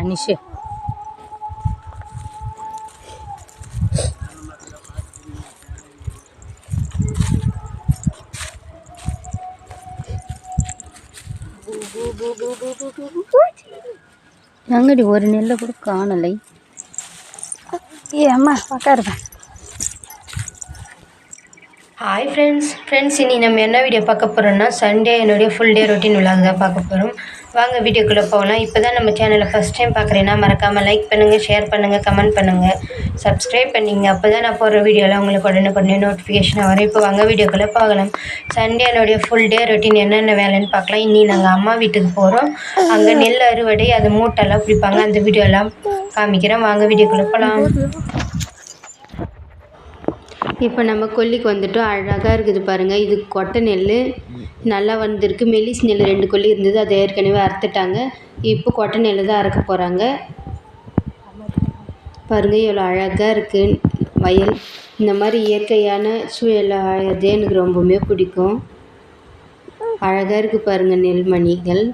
தனிஷு. எங்கடி ஒரு நெல்லை கூட காணலை? ஏம்மா அம்மா ஹாய் ஃப்ரெண்ட்ஸ் ஃப்ரெண்ட்ஸ் இனி நம்ம என்ன வீடியோ பார்க்க போகிறோம்னா சண்டே என்னுடைய ஃபுல் டே ரொட்டீன் விழாக தான் பார்க்க போகிறோம் வாங்க வீடியோக்குள்ளே போகலாம். இப்போ தான் நம்ம சேனலை ஃபஸ்ட் டைம் பார்க்குறேன்னா மறக்காமல் லைக் பண்ணுங்கள் ஷேர் பண்ணுங்கள் கமெண்ட் பண்ணுங்கள் சப்ஸ்கிரைப் பண்ணிங்க. அப்போ தான் நான் போடுற வீடியோலாம் உங்களுக்கு உடனே நோட்டிஃபிகேஷன் வரும். இப்போ வாங்க வீடியோக்குள்ளே பார்க்கலாம் சண்டே என்னுடைய ஃபுல் டே ரொட்டீன் என்னென்ன வேலைன்னு பார்க்கலாம். இன்னி நாங்கள் அம்மா வீட்டுக்கு போகிறோம் அங்கே நெல் அறுவடை அது மூட்டெல்லாம் பிடிப்பாங்க. அந்த வீடியோலாம் காமிக்கிறேன். வாங்க வீடியோக்குள்ளே போகலாம் இப்போ நம்ம கொல்லிக்கு வந்துட்டோம். அழகாக இருக்குது பாருங்கள் இது கொட்டை நெல் நல்லா வந்திருக்கு. மெலிஸ் நெல் ரெண்டு கொல்லி இருந்தது. அதை ஏற்கனவே அறுத்துட்டாங்க. இப்போ கொட்டை நெல் தான் அறுக்க போகிறாங்க பாருங்கள் எவ்வளோ அழகாக இருக்குது வயல். இந்த மாதிரி இயற்கையான சூழல் அழகதே எனக்கு ரொம்பவுமே பிடிக்கும். அழகாக இருக்குது பாருங்கள் நெல்மணிகள்.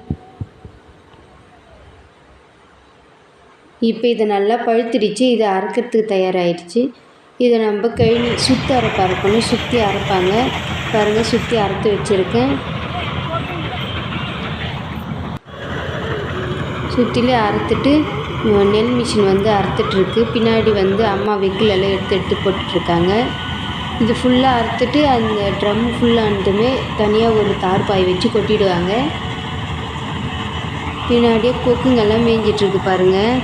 இப்போ இதை நல்லா பழுத்திடுச்சு. இதை அறுக்கிறதுக்கு தயாராகிடுச்சு இதை நம்ம கை சுற்றி அரைப்ப அரைக்கணும் சுற்றி அரைப்பாங்க. பாருங்கள் சுற்றி அறுத்து வச்சுருக்கேன். சுற்றிலே அறுத்துட்டு நெல் மிஷின் வந்து அறுத்துட்ருக்கு பின்னாடி வந்து அம்மா வெக்கில் எல்லாம் எடுத்து எடுத்து போட்டுட்ருக்காங்க இது ஃபுல்லாக அறுத்துட்டு அந்த ட்ரம் ஃபுல்லானதுமே தனியாக ஒரு தார்பாய் வச்சு கொட்டிடுவாங்க. பின்னாடியே கொக்குங்கெல்லாம் மேய்ஞ்சிட்ருக்கு பாருங்கள்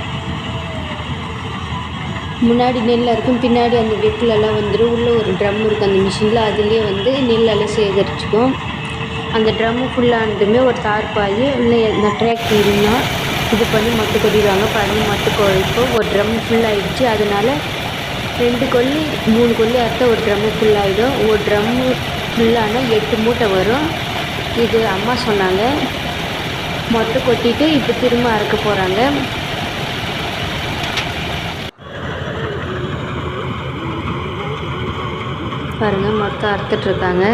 முன்னாடி நெல் இருக்கும் பின்னாடி அந்த வெக்கிலெல்லாம் வந்துடும் உள்ளே ஒரு ட்ரம் இருக்குது அந்த மிஷினில் அதுலேயே வந்து நெல்லெல்லாம் சேகரிச்சுக்கும் அந்த ட்ரம்மு ஃபுல்லானதுமே ஒரு தார்பாய் இல்லை இந்த டிராக்டர் இருந்தால் இது பண்ணி மட்டு கொட்டிடுவாங்க. பண்ணி மட்டு கொழிப்போ ஒரு ட்ரம் ஃபுல்லாகிடுச்சு அதனால ரெண்டு கொல்லி மூணு கொல்லி அறுத்தா ஒரு ட்ரம்மு ஃபுல்லாகிடும் ஒரு ட்ரம்மு ஃபுல்லானால் எட்டு மூட்டை வரும். இது அம்மா சொன்னாங்க. மொட்டை கொட்டிட்டு இப்போ திரும்ப அறுக்க போகிறாங்க பாருங்க மொத்தம் அறுத்துட்டு இருக்காங்க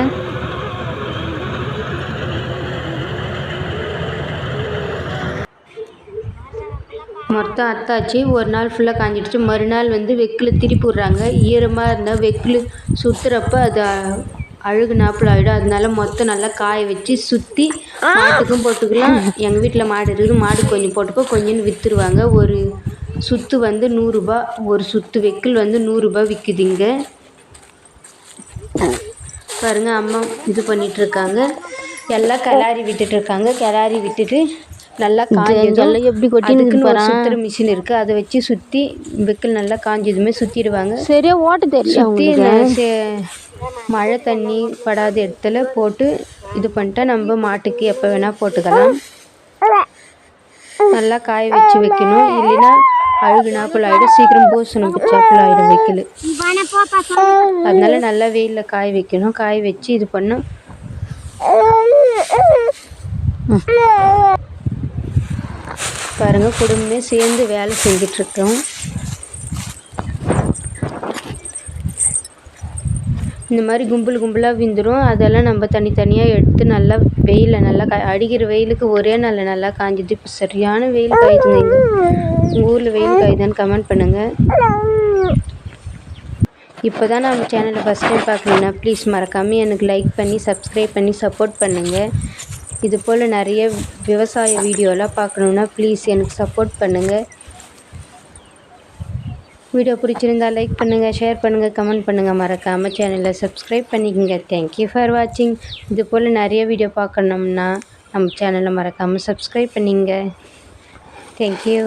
மொத்தம் அறுத்தாச்சு. ஒரு நாள் ஃபுல்லாக காஞ்சிடுச்சு. மறுநாள் வந்து வெக்கில் திருப்பி விட்றாங்க ஈரமாக இருந்தால் வெக்கில் சுற்றுறப்ப அது அழுகு நாப்பில் ஆகிடும் அதனால மொத்தம் நல்லா காய வச்சு சுற்றி மாட்டுக்கும் போட்டுக்கலாம். எங்கள் வீட்டில் மாடு இருக்குது. மாடு கொஞ்சம் போட்டுப்போ கொஞ்சம்னு விற்றுருவாங்க ஒரு சுத்து வந்து நூறுரூபா ஒரு சுத்து வெக்கில் வந்து நூறுரூபா விற்குது இங்கே பாருங்க அம்மா இது பண்ணிட்டு இருக்காங்க எல்லாம் கிளாரி விட்டுட்டு இருக்காங்க கிளாரி விட்டுட்டு நல்லா காஞ்சதும் எல்லாம் எப்படி கொட்டின்னு. சுத்துற மிஷின் இருக்கு. அதை வச்சு சுத்தி வெக்கல் நல்லா காஞ்சதுமே சுத்திடுவாங்க. சரியா ஓட்ட தெரியல சுத்தி இந்த சே- மழை தண்ணி படாத இடத்துல போட்டு இது பண்ணிட்டா நம்ம மாட்டுக்கு எப்போ வேணால் போட்டுக்கலாம். நல்லா காய வச்சு வைக்கணும். இல்லைன்னா அழுகுனாப்புல ஆகிடும் சீக்கிரம் பூசணும் பிச்சாப்புல ஆகிடும் வைக்கல். அதனால நல்லா வெயிலில் காய வைக்கணும். காய வச்சு இது பண்ணும். பாருங்க குடும்பமே சேர்ந்து வேலை செஞ்சிட்ருக்கோம் இந்த மாதிரி கும்பல் கும்பலாக விந்துடும் அதெல்லாம் நம்ம தனித்தனியாக எடுத்து நல்லா வெயிலில் நல்லா கா அடிக்கிற வெயிலுக்கு ஒரே நாளில் நல்லா காஞ்சிது இப்போ சரியான வெயில் காயுதுங்க உங்கள் ஊரில் வெயில் காயுதான்னு கமெண்ட் பண்ணுங்கள் இப்போ தான் நம்ம சேனலை ஃபஸ்ட் டைம் பார்க்கணுன்னா ப்ளீஸ் மறக்காமல் எனக்கு லைக் பண்ணி சப்ஸ்கிரைப் பண்ணி சப்போர்ட் பண்ணுங்கள் இது போல் நிறைய விவசாய வீடியோலாம் பார்க்கணுன்னா ப்ளீஸ் எனக்கு சப்போர்ட் பண்ணுங்கள் வீடியோ பிடிச்சிருந்தா லைக் பண்ணுங்கள் ஷேர் பண்ணுங்கள் கமெண்ட் பண்ணுங்கள் மறக்காமல் சேனலை சப்ஸ்கிரைப் பண்ணிக்கோங்க. தேங்க்யூ ஃபார் வாட்சிங் இது போல் நிறைய வீடியோ பார்க்கணும்னா நம்ம சேனலை மறக்காமல் சப்ஸ்கிரைப் பண்ணிங்க. தேங்க்யூ